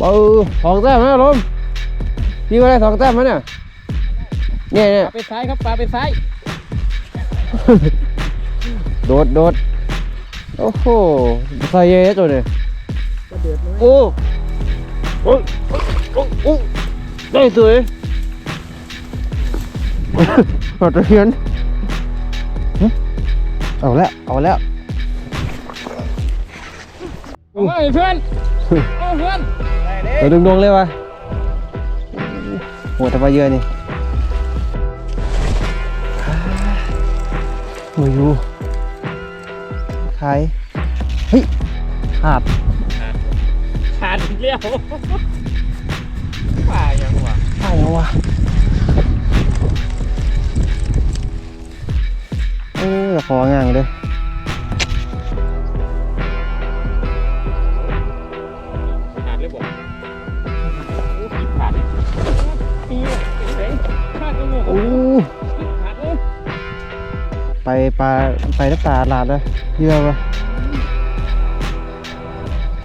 เออสองแต้มนะลมพี่ว่าได้สองแต้มไหมเนี่ยเนี่ยเนี่ยปลาไปซ้ายครับปลาไปซ้าย โดดโดดโอ้โหใส่เยอะตัวเนี่ยก็เดือดเลยโอ้โอ้โอ้โอ้ได้สวยหอดตะเคียนหึเอาแล้วเอาแล้วเอาไว้เพื่อนเอาเพื่อนได้ เด้ตัวดึงดวงเลยวะโหแต่ว่าเยอะนี่มาอยู่ขายเฮ้ยขาดขาดอีกแล้วปลายังวะไปแล้ววะโอ้ยของ่างเลย ไปปลาไปน้ำตาลาดเลยเยอะปะ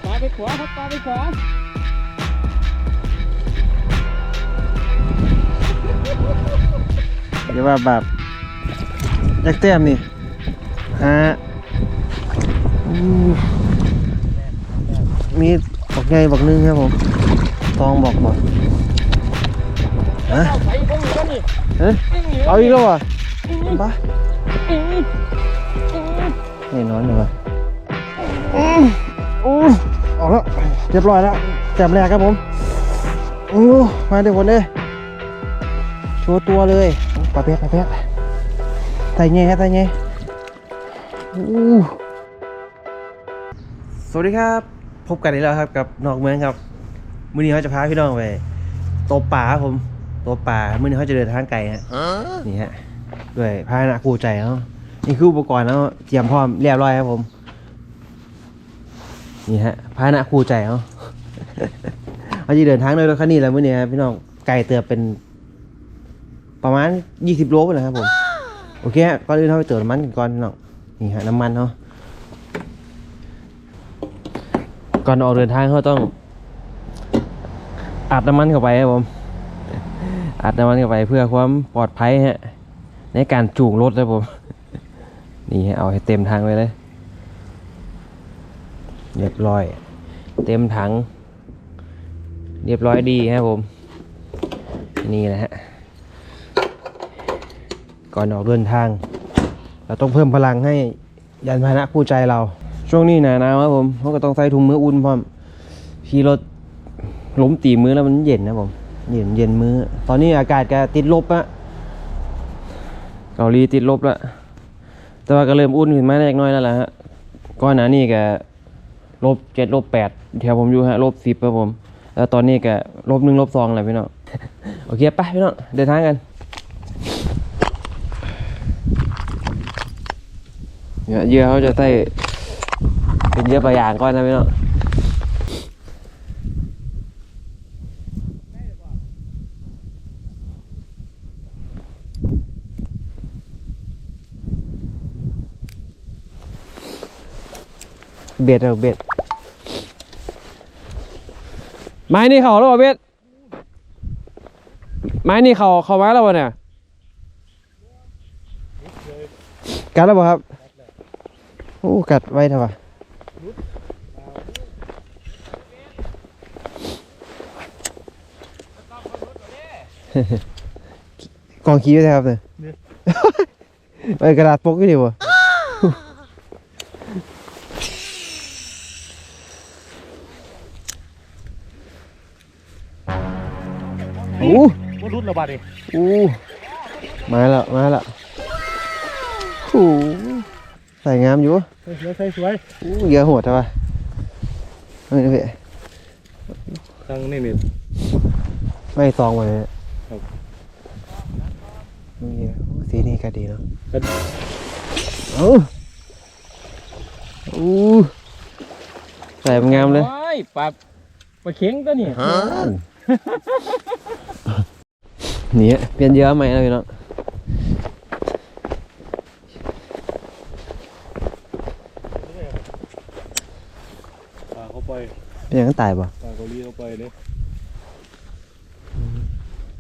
ปลาไปขวาครับปลาไปขวาเดี๋ยวว่าแบบยักแต้มนี่ฮะอู้มีบอกไงบอกนึงครับผมตองบอกบอกฮะเอาไปพวกนี้ก็นี่ฮะเอาอีกแล้วอะปะ นี่นอนอยู่ปะอู้อู้ออกแล้ว เรียบร้อยแล้วแต้มแรกครับผมอู้มาเดี๋ยวคนเด้โชว์ตัวเลยปลาเปียกปลาเปียกไต่เงี้ยฮะไต่เงี้ยอู้สวัสดีครับ พบกันอีกแล้วครับกับนอกเมืองครับมื้อนี้เขาจะพาพี่น้องไปตบป่าครับผมตบป่ามื้อนี้เขาจะเดินทางไกลฮะนี่ฮะ ด้วยพาหนะคู่ใจเขานี่คืออุปกรณ์แล้วเตรียมพร้อมเรียบร้อยครับผม นี่ฮะพาหนะคู่ใจเขาเขาจะเดินทางโดยรถคันนี้แล้วมื้อนี้ครับพี่น้องไกลเตือเป็น ประมาณ20โลไปนะครับผมโอเคฮะก่อนอื่นเราไปเติมน้ำมันกันก่อนน้องนี่ฮะน้ำมันเนาะก่อนออกเดินทางเขาต้องอัดน้ำมันเข้าไปครับผมอัดน้ำมันเข้าไปเพื่อความปลอดภัยฮะ ในการจูงรถครับผม นี่ฮะเอาให้เต็มทางไปเลย เรียบร้อย เต็มถัง เรียบร้อยดีครับผม นี่นะฮะ ก่อนออกเดินทาง เราต้องเพิ่มพลังให้ยานพาหนะคู่ใจเรา ช่วงนี้หนาหนาวครับผมเขาก็ต้องใส่ถุงมืออุ่นพร้อมขี่รถล้มตีมือแล้วมันเย็นนะผม เย็นเย็นมือ ตอนนี้อากาศก็ติดลบอะ เกาหลีติดลบแล้วแต่ว่าก็เริ่มอุ่นขึ้นมาเล็กน้อยแล้วล่ะฮะก่อนหน้านี้ก็ลบเจ็ดลบแปดแถวผมอยู่ฮะลบสิบครับผม แล้วตอนนี้ก็ลบหนึ่งลบสองแหละพี่น้องโอเคไปพี่น้องเดินทางกันเนี่ยเยื่อเขาจะใส่เป็นเยื่อปลาย่างก่อนนะพี่น้อง เบ็ดเอาเบ็ดไม้นี่เขาแล้วเหรอเบ็ดไม้นี่เขาเขามาแล้ววะเนี่ยกันแล้วเปล่าครับโอ้กัดไว้เถอะวะกองขี้ไว้เถอะครับเนี่ยไปกระดาษปกก็ดีว อ้ว่ารุดระบาดดิโอ้มาแล้วมาแล้วโอ้ใส่งามอยู่สวยสวยสวยอู้เยอะโหดใช่ปะเฮ้ยพี่ตั้งนี่นี่ไม่ซองมาเลยครับนี่สีนี้ก็ดีเนาะก็เอ้าอู้ใส่มันงามเลยโอ้ยปลาปลาเข็งตัวนี้ นี่เปลี่ยนเยอะไหมนะพี่น้องปลาเข้าไปเป็นยังตายป่ะปลาก็เขาเลี้ยวไปเลย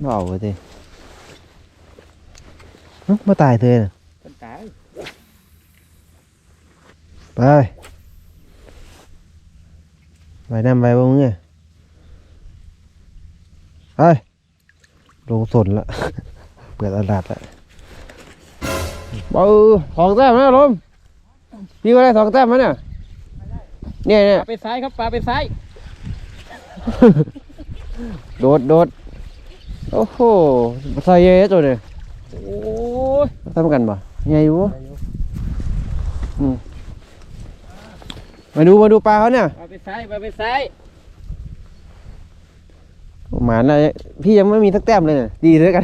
บ่เอาไปสิหึมาตายเธอน่ะคนตาย ไป ไปนำไปบ่มึงเนี่ย ไปลงสนละ เปิดตลาดละเออของแต้มนะลมพี่ก็ได้สองแต้มมั้ยเนี่ยเนี่ยปเนี่ยลาไปซ้ายครับปลาไปซ้าย โดดโดดโอ้โหใส่เยอะตัวเนี่ยโอ้ยทำกันปะใหญ่อยู่อืมมาดูมาดูปลาเขาเนี่ยปลาไปซ้ายปลาไปซ้าย หมาน่ะพี่ยังไม่มีสักแต้มเลยเนี่ยดีเลยกัน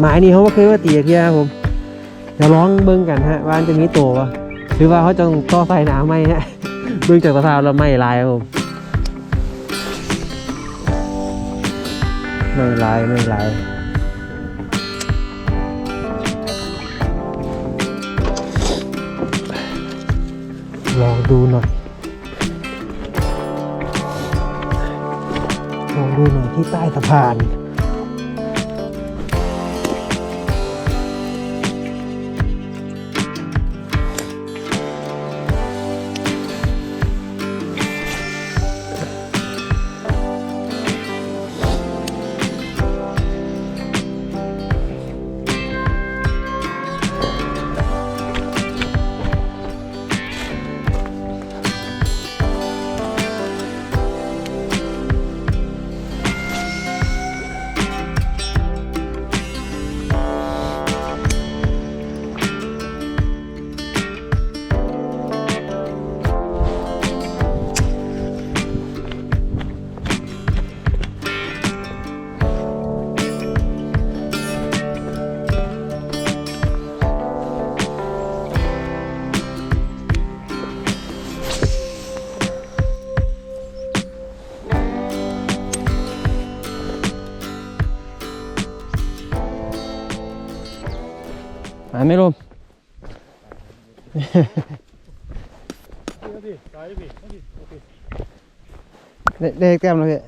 หมายนี้เขาไม่เคยว่าตีเทียครับผม เดี๋ยวร้องเบิ้งกันฮะว่ามันจะมีตัววะหรือว่าเขาจะต่อใส่หนาไหมฮะ เบ่งจากสภาพแล้วไม่ลายครับผมไม่ลายไม่ลายลองดูหน่อยลองดูหน่อยที่ใต้สะพาน มาไม่ลมเดิตายดิเอาดิเอาดิได้ได้แต้มแล้วพี่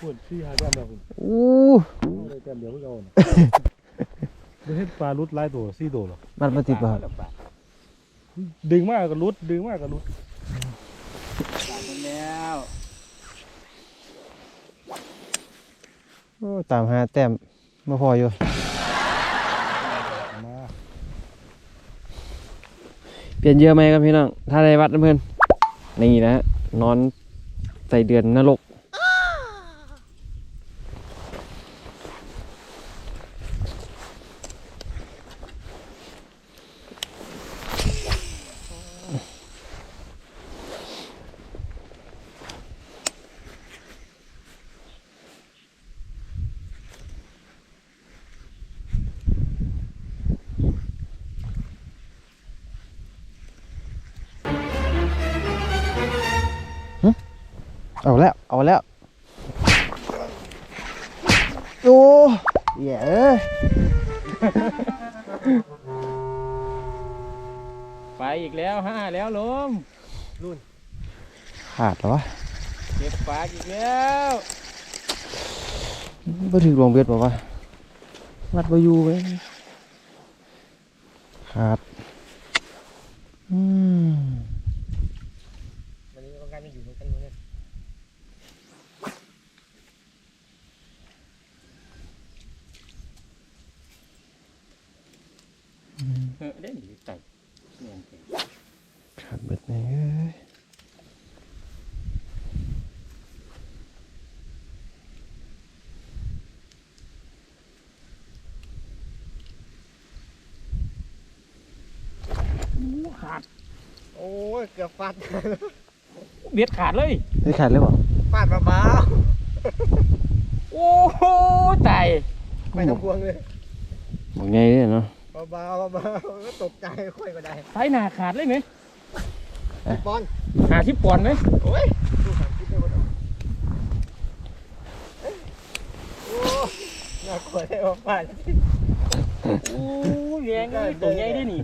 พูดที่หาแต้มแล้วคุณอู้เอาได้แต้มเดี๋ยวพิ่เอาน่ะไม่ใช่ปลาลุดหลายตัวสี่ตัวหรอมันมาติดป่ะครับปลาดึงมากก็ลุดดึงมากก็ลุดแล้วโอ้ตามหาแต้มมาพออยู่ มา เปลี่ยนเยอะไหมครับพี่น้อง ถ้าได้วัดนะเพื่อน นี่นะฮะนอนใส่เดือนนรก ไปอีกแล้วห้าแล้วลมขาดเหรอวะเก็บปลาอีกแล้วบ่ถือลวงเบ็ดบอกว่าวัดบ่อยู่เว้ยขาดอืม วันนี้ต้องการไม่อยู่เหมือนกันเลยเออเล่นอยู่ไก่เนี่ยเก่งขาดเบ็ดแน่เอ้ยขาด โอ้ย เกือบฟาดเบ็ดขาดเลยได้ขาดเลยบ่ฟาดเบาโอ้โหตายๆไม่ต้องพวงเลย บอกไงเนี่ยเนาะ เบาๆเบาๆก็ตกใจค่อยก็ได้สายหนาขาดเลยไหมสิบบอลหาที่ปอนไหมโอ้ยดูสามสิบได้หมดแล้วเอ้ยโอ้น่ากลัวได้ว่าป้าโอ้ยแรงเลยตัวใหญ่ด้วยนี่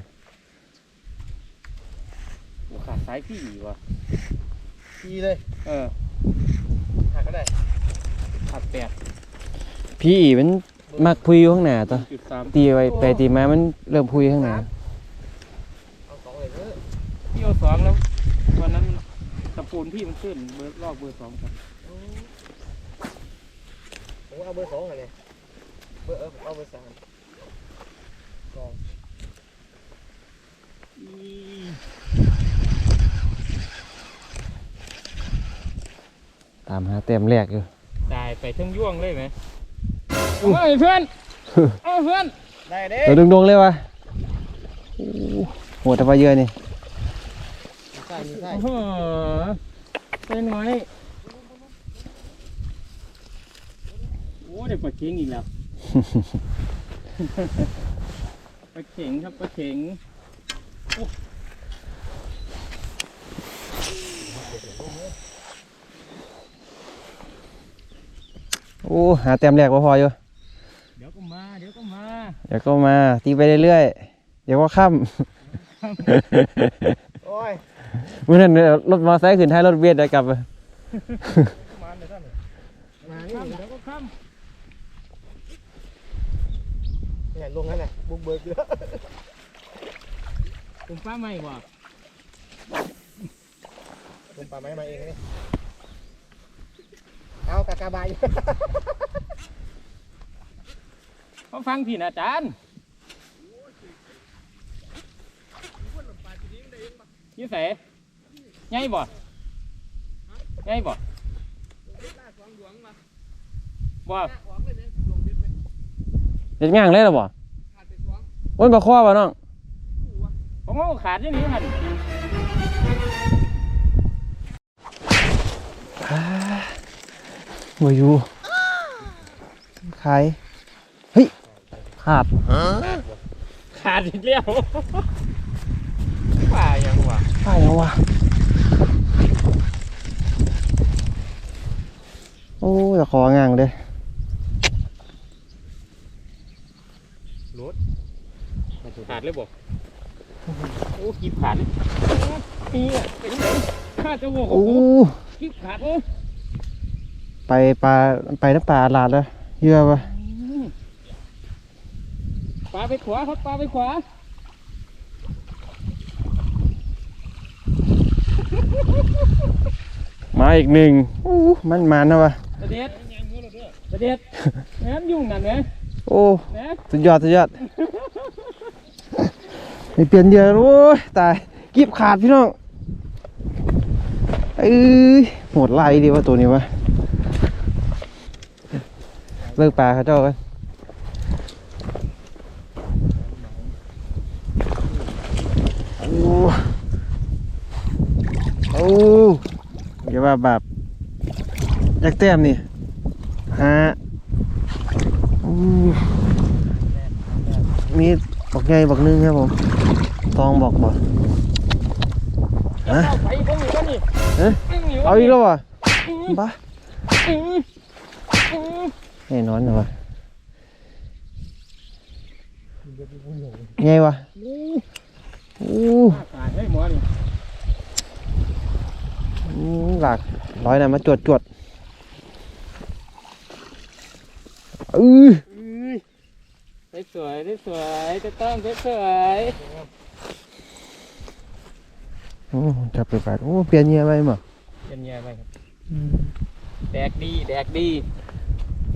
โอ้ขาดซ้ายพี่ว่ะทีเลย เออหักก็ได้ขาดแปดพี่อีมัน มักพุยอยู่ข้างหน้าตัวจุดสามตีไปไปตีมามันเริ่มพุยข้างหน้าเอาสองเลยเด้อพี่เอาสองแล้ววันนั้นตะปูนพี่มันขึ้นเบอร์รอบเบอร์สองครับผมเอาเบอร์สองเลยเบอร์เออผมเอาเบอร์สามสองตามหาเต็มแรกอยู่ตายไปทั้งย่วงเลยไหม เอาเฮ้ยเพื่อนเอาเพื่อนได้เด้ตัวดงๆเลยวะโอ้โหแต่ว่าเยอะนี่ใช่มีใช่โอ้โหเป็นไงโอ้เด็กปลาเข็งอีกแล้วปลาเข็งครับปลาเข็งโอ้หาเต็มแรกว่าพออยู่เดี๋ยวก็ มาเดี๋ยวก็มาเดี๋ยวก็มาตีไปเรื่อยๆเดี๋ยวก็ค่โอ้ยำเมื่อนั้นรถมอเตอร์ไซค์ขึ้นท้ายรถเวียดได้กลับมาเลยท่านมานี่ค่ำเดี๋ยวก็ค่เนี่ยลงนั่นแหละบุกเบิกเยอะำผมป้าไม่ว่ะลงป่าไม้มาเองนี่เอากากาบาย เขาฟังผิดอาจารย์ยี่เสไงบ่ไงบ่บ่เด็ดง่างเลยหรอบ่โอ้ยบาข้อบ่น้องผมว่าขาดอย่างนี้หันมาอยู่ขายเฮ้ย ขาดขาดอีกแล้วป่ายังวะป้ายังวะโอ้ยของ่างเลยขาดเลยบ่โอ้กีบขาดเลยนี่อะเป็นไงข้าจะโง่โอ้กีบขาดโอ้ไปปลาไปน้ำปลาหลาดแล้วเยอะปะ ปลาไปขวาครับปลาไปขวามาอีกหนึ่งโอ้มันมันนะวะประเด็ดประเด็ดแหมยุ่งนั่นนะโอ้นะสุดยอดสุดยอดไม่เปลี่ยนเยอะโอ้ยตายกีบขาดพี่น้องเอ้ยโหดไล่ดีว่าตัวนี้วะเลิกปลาเขาเจ้ากันโอ้โอ้อย่า ว่าแบบอยากแต้มนี่ฮะมีบอกไงบอกนึงครับผมตองบอกบอกฮะเอาอีกแล้ววะบ้าแน่นอนเหรอวะไงวะอู้ ห้หมอนี่อู้หลักร้อยนะมาจวดจวดอือได้สวยได้สวยจะต้องได้สวยโอ้จับไปกัดโอ้เปลี่ยนเงียไปมั้งเป็นไงไปครับแดกดีแดกดี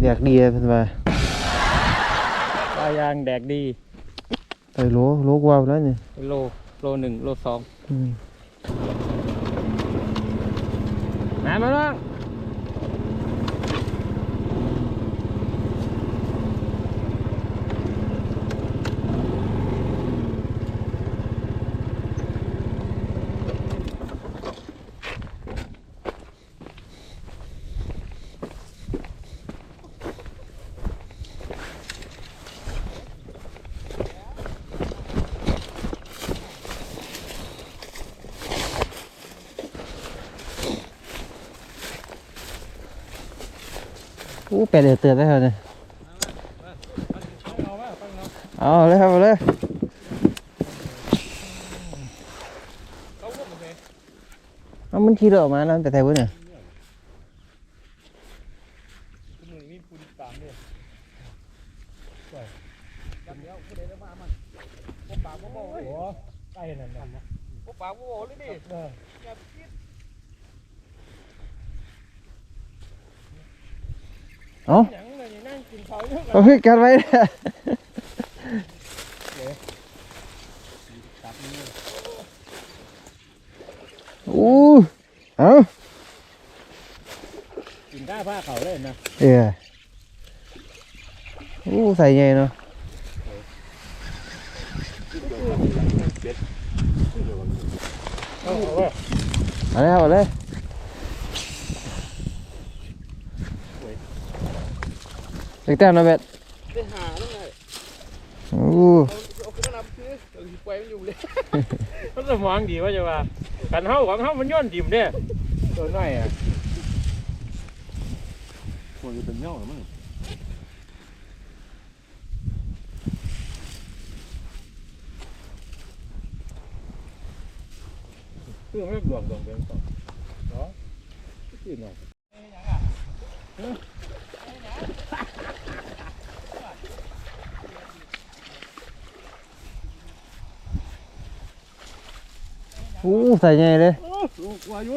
อยากดีเลยเป็นไปปลายางแดกดีไปโลโลกว่าแล้วนี่โลโลหนึ่งโลสองอืม มาม อู้เป็ดเดือดเตือนได้เท่านี้เอาว่าฟังเอาเลยครับเลยเขาพูดมาเลยเอามันขี่รถออกมาแล้วแต่ไทยเว้ยเนี่ยคุณมือมีผู้ติดตามด้วเดียวผู้ใดจะมามันปากกโบ้โอ้ใกล้นั่นน่ะพวกปากพวกโบ้เลยดิ เอออย่าไปคิดเอาหยังเลยนี่นั่งกินเขาอยู่กันเอาพี่กันไว้เนี่ยอู้เอ้ากินได้ผ้าเขาเลยนะเอออู้ใส่ใหญ่เนาะเอาเลยเอาเลย เด็กแต้มนะเบ็ดไปหาแล้วไงอู้เอาขึ้นมานับคือเอาสิปล่อยมันอยู่เลยมันสมองดีว่าจะว่ากันเฮาของเฮามันย้อนดิมเด้ตัวน้อยอะควรจะเป็นเงาหรือมั้งเพื่อไม่หลวงตรงเดิมต่อเนาะที่หน่อ อู้ใส่ใหญ่เลยลูกว่าอยู่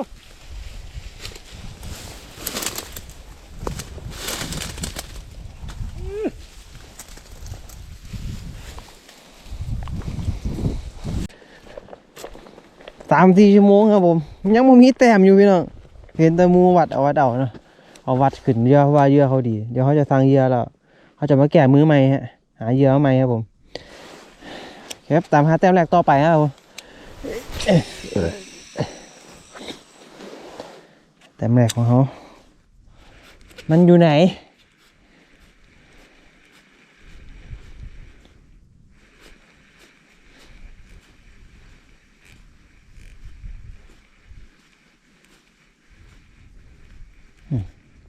สามสี่ชั่วโมงครับผม ยังไม่มีแต้มอยู่พี่น้องเห็นแต่หมูวัดเอาวัดเอาเนาะเอาวัดขึ้นเยอะเพราะว่าเยอะเขาดี เดี๋ยวเขาจะสั่งเยอะแล้วเขาจะมาแก้มือใหม่ฮะหาเยอะใหม่ครับผมครับตามหาแต้มแรกต่อไปครับผม แต้มแรกของเขา มันอยู่ไหน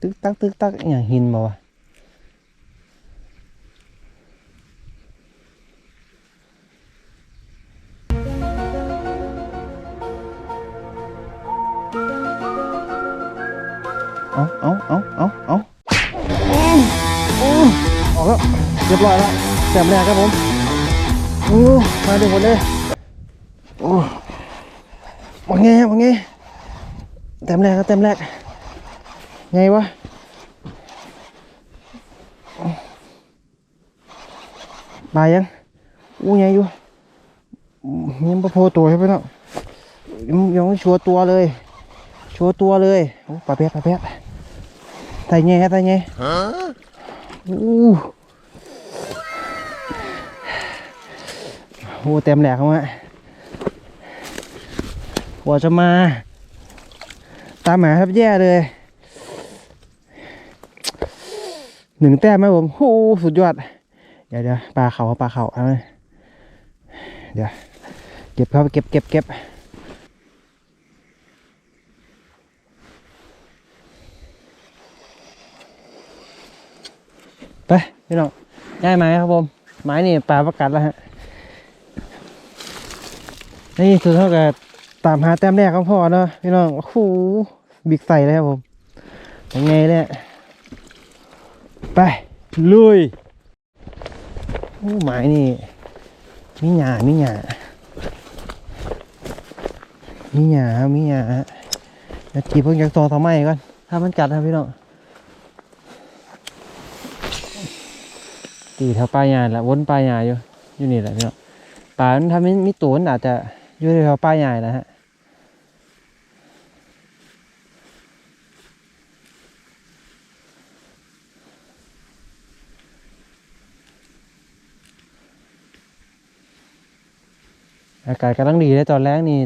ตึกตักตึกตักอหย่างหินบ่วะ เอาเอาเอาเอาออกแล้วเรียบร้อยแล้วแต้มแรกครับผมโอ้มาดูหมดเลยโอ้ว่าไงว่าไงแต้มแรกครับแต้มแรกไงวะบายยังอู้ไงอยู่ยังประโพตัวใช่ไหมเนาะยังยังไม่ชัวตัวเลย ชัวตัวเลยโอ้ปลาเปียกปลาเปียก ใส่ไงฮะใส่ไงอู้โอ้เต็มแหลกเข้ามาหัวจะมา ตามหมาครับแย่เลยหนึ่งแต้มไหมผมโอ้สุดยอด เดี๋ยวเดี๋ยวปลาเขาปลาเขาเอาเลยเดี๋ยว เก็บครับเก็บเก็บเก็บ ไปพี่น้องย้ายไม้ครับผมไม้นี่ปลาประกัดแล้วฮะนี่สุดเท่ากับตามหาแต้มแรกของพ่อเนาะพี่น้องโอ้โหบิ๊กใส่เลยครับผมยังไงเนี่ยไปลุยโอ้ไม้นี่มีหยามีหยามีหยามีหยาเดี๋ยวจีบเพิ่งจากซองทำไมก่อนถ้ามันกัดนะพี่น้อง ตีแถวปลายหยาแหละวนปลายหยาอยู่อยู่นี่แหละพี่น้องป่ามันถ้าไม่มีตัวมันอาจจะอยู่แถวปลายหยานะฮะอากาศกำลังดีเลยตอนแรกนี่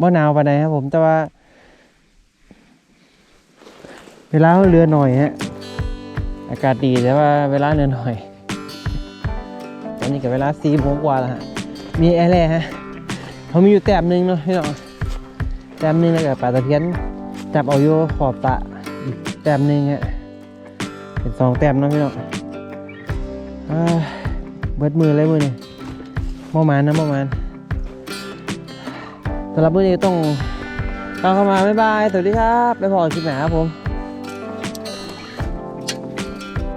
บ่หนาวปานใดครับผมแต่ว่า เวลาเรือหน่อยฮะอากาศดีแต่ว่าเวลาเรือหน่อย อนนี้ก็เวลาสี่โมงกว่าแล้วฮะ มีอร์แร่ฮะเขามีอยู่แต้มหนึงเนาะพี่น้องแต้มหนึงแล้วก็ปลาตะเพียนจับเอาอยู่ขอบตะอีกแต้มหนึงฮะเป็นสองแต้มเนาะพี่น้องอ่าเบิดมือเลยมือนี่มอมานนะมอมานสำหรับมือนี้ต้องลาเข้ามาบ๊ายบาย สวัสดีครับ ไปพอคลิปหนาครับผม